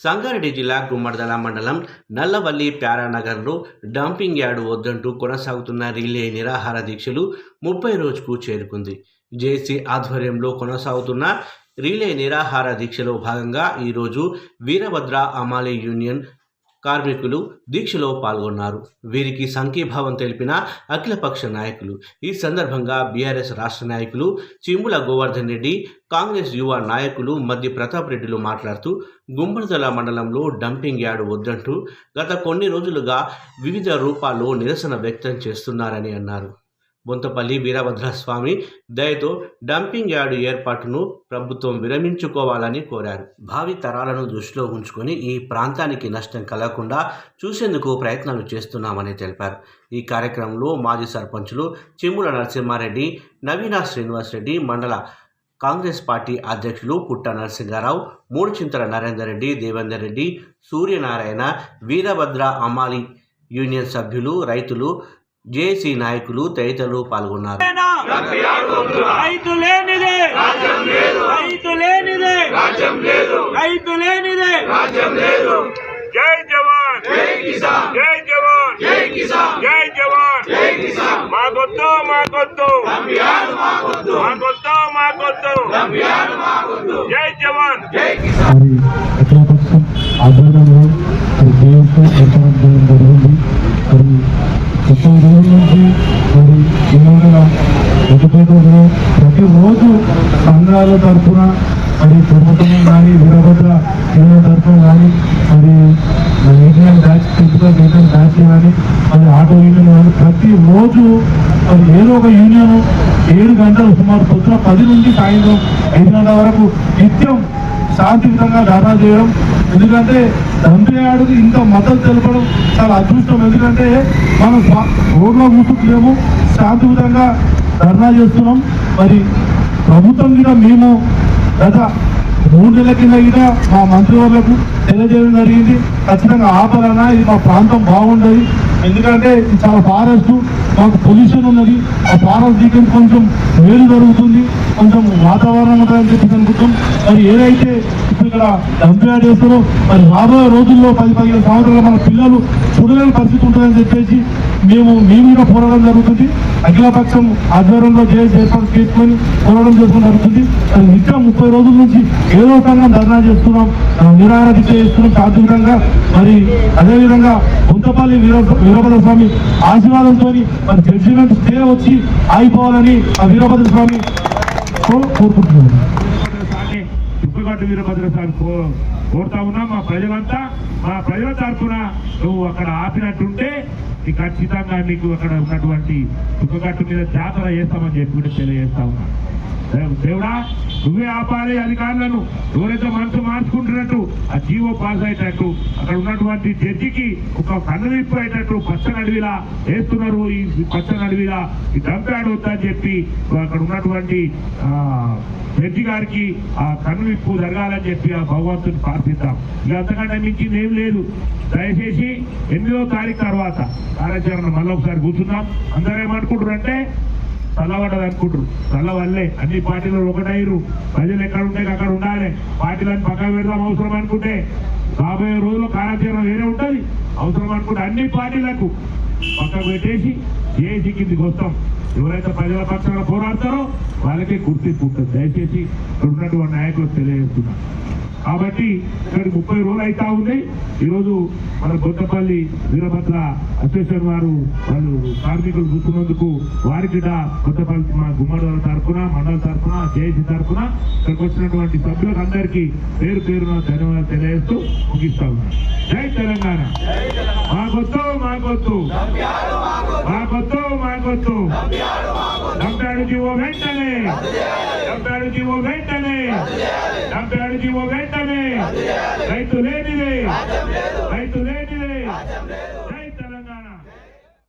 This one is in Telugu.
సంగారెడ్డి జిల్లా గుమ్మడదల మండలం నల్లవల్లి ప్యారానగర్లో డంపింగ్ యార్డు వద్దంటూ కొనసాగుతున్న రిలే నిరాహార దీక్షలు ముప్పై రోజుకు చేరుకుంది. జేసీ ఆధ్వర్యంలో కొనసాగుతున్న రిలే నిరాహార దీక్షలో భాగంగా ఈరోజు వీరభద్ర అమాలి యూనియన్ కార్మికులు దీక్షలో పాల్గొన్నారు. వీరికి సంఘీభావం తెలిపిన అఖిలపక్ష నాయకులు ఈ సందర్భంగా బీఆర్ఎస్ రాష్ట్ర నాయకులు చిమ్ముల గోవర్ధన్ రెడ్డి కాంగ్రెస్ యువ నాయకులు మధ్య ప్రతాప్ రెడ్డిలు మాట్లాడుతూ గుమ్మడిదల మండలంలో డంపింగ్ యార్డు వద్దంటూ గత కొన్ని రోజులుగా వివిధ రూపాల్లో నిరసన వ్యక్తం చేస్తున్నారని అన్నారు. బొంతపల్లి వీరభద్రస్వామి దయతో డంపింగ్ యార్డు ఏర్పాటును ప్రభుత్వం విరమించుకోవాలని కోరారు. భావి తరాలను దృష్టిలో ఉంచుకొని ఈ ప్రాంతానికి నష్టం కలగకుండా చూసేందుకు ప్రయత్నాలు చేస్తున్నామని తెలిపారు. ఈ కార్యక్రమంలో మాజీ సర్పంచులు చిమ్ముల నరసింహారెడ్డి నవీన శ్రీనివాసరెడ్డి మండల కాంగ్రెస్ పార్టీ అధ్యక్షులు పుట్ట నరసింహారావు మూడు చింతల నరేందర్ రెడ్డి దేవేందర్ రెడ్డి సూర్యనారాయణ వీరభద్ర అమాలి యూనియన్ సభ్యులు రైతులు జేఏసీ నాయకులు తదితరులు పాల్గొన్నారు. రైతు లేనిదే రైతు లేనిదే రైతు లేనిదే. జై జవాన్ జై కిసాన్ జై జవాన్ జై కిసాన్ జై జవాన్. జై కిసాన్. మా గొత్తు మా గొత్తు మా గొత్తు మా గొత్తు జై జవాన్. జై మరి అఖిలపక్షం ఆధ్వర్యంలో మరి సంఘాల తరఫున మరి ప్రభుత్వం కానీ వీరభద్ర యూనియన్ తరఫున కానీ మరి union batch physical union batch కానీ మరి ఆటో యూనియన్ కానీ ప్రతి రోజు మరి ఏదో ఒక యూనియన్ ఏడు గంటలు సుమారు పొద్దున పది నుండి సాయంత్రం ఐదు గంటల వరకు నిత్యం శాంతియుతంగా ధర్నా చేయడం. ఎందుకంటే దంపయాడుకు ఇంత మద్దతు తెలపడం చాలా అదృష్టం. ఎందుకంటే మనం రోడ్లో కూర్చుంటలేము శాంతియుతంగా ధర్నా చేస్తున్నాం. మరి ప్రభుత్వం కూడా మేము గత మూడు నెలల కింద కూడా మా మంత్రివర్లకు తెలియజేయడం జరిగింది. ఖచ్చితంగా ఆపాలన్నా ఇది మా ప్రాంతం బాగుండదు. ఎందుకంటే ఇది చాలా ఫారెస్ట్ మాకు పొల్యూషన్ ఉన్నది. ఆ ఫారెస్ట్ దీకి కొంచెం వేలు జరుగుతుంది. కొంచెం వాతావరణం ఉంటుందని చెప్పి అనుకుంటాం మరి ఏదైతే ఇక్కడ డంప్యాడ్ చేస్తారో మరి రాబోయే రోజుల్లో పది పదిహేను సంవత్సరాలు మన పిల్లలు చూడలేని పరిస్థితి ఉంటుందని చెప్పేసి మేము మీ మీద పోరాటం జరుగుతుంది. అఖిలపక్షం ఆధ్వర్యంలో జేఎస్ ఏర్పాటు చేసుకొని పోరాటం చేసుకోవడం జరుగుతుంది. ఇంకా నిత్యం ముప్పై రోజుల నుంచి ఏదో రకంగా ధర్నా చేస్తున్నాం ఆ, నిరాహార దీక్ష చేస్తున్నాం శాంతియుతంగా మరి అదేవిధంగా గుంతపల్లి వీరభద్ర స్వామి ఆశీర్వాదంతో మరి జడ్జిమెంట్ స్టే వచ్చి ఆగిపోవాలని ఆ వీరభద్ర స్వామి కోరుకుంటున్నాను. స్వామి వీరభద్ర స్వామి కో- కోరుతా ఉన్నా మా ప్రజలంతా మా ప్రజల తరఫున నువ్వు అక్కడ ఆపినట్టుంటే ఖచ్చితంగా నీకు అక్కడ ఉన్నటువంటి చుక్కగట్టు మీద జాతర చేస్తామని చెప్పి కూడా తెలియజేస్తా ఉన్నా. దేవుడా నువ్వే ఆపాలి అధికారులను ఎవరైతే మనసు మార్చుకుంటున్నట్టు ఆ జీవో పాస్ అయ్యేటట్టు అక్కడ ఉన్నటువంటి జడ్జికి ఒక కన్నువిప్పు అయ్యేటట్టు పచ్చని నడివిలా వేస్తున్నారు ఈ పచ్చని నడివిలా. ఈ దంపాడు వద్దని అని చెప్పి అక్కడ ఉన్నటువంటి ఆ జడ్జి గారికి ఆ కన్ను విప్పు జరగాలని చెప్పి ఆ భగవంతుని ప్రార్థిద్దాం. ఇక అంతకంటే మించింది ఏం లేదు. దయచేసి ఎనిమిదో తారీఖు తర్వాత కార్యాచరణ మళ్ళీ ఒకసారి కూర్చున్నాం అందరూ ఏమనుకుంటారు అంటే చల్లబడ్డది అనుకుంటారు చల్ల వల్లే. అన్ని పార్టీలు ఒకటైరు ప్రజలు ఎక్కడ ఉంటే అక్కడ ఉండాలి. పార్టీలను పక్కన పెడదాం అవసరం అనుకుంటే రాబోయే రోజుల్లో కార్యాచరణ వేరే ఉంటుంది. అవసరం అనుకుంటే అన్ని పార్టీలకు పక్కకు పెట్టేసి ఏసీ కిందికి వస్తాం. ఎవరైతే ప్రజల పక్షాన పోరాడతారో వాళ్ళకే గుర్తింపు ఉంటుంది. దయచేసి ఇక్కడ ఉన్నటువంటి నాయకులకు తెలియజేస్తున్నారు కాబట్టి ఇక్కడ ముప్పై రోజులు అయితా ఉంది. ఈరోజు మన బొత్తపల్లి వీరభద్ర అసోసియేషన్ వారు వాళ్ళు కార్మికులు కూర్చున్నందుకు వారికి కూడా మా గుమ్మడి తరఫున మండల తరఫున జేఏసీ తరఫున ఇక్కడికి వచ్చినటువంటి సభ్యులకు అందరికీ పేరు పేరున ధన్యవాదాలు తెలియజేస్తూ ముగిస్తా ఉన్నాను జై తెలంగాణ. మాకొద్దు మాకొద్దు వెంటనే డంపాడు జీవో వెంటనే. రైతు లేనిదే. రైతు లేనిదే.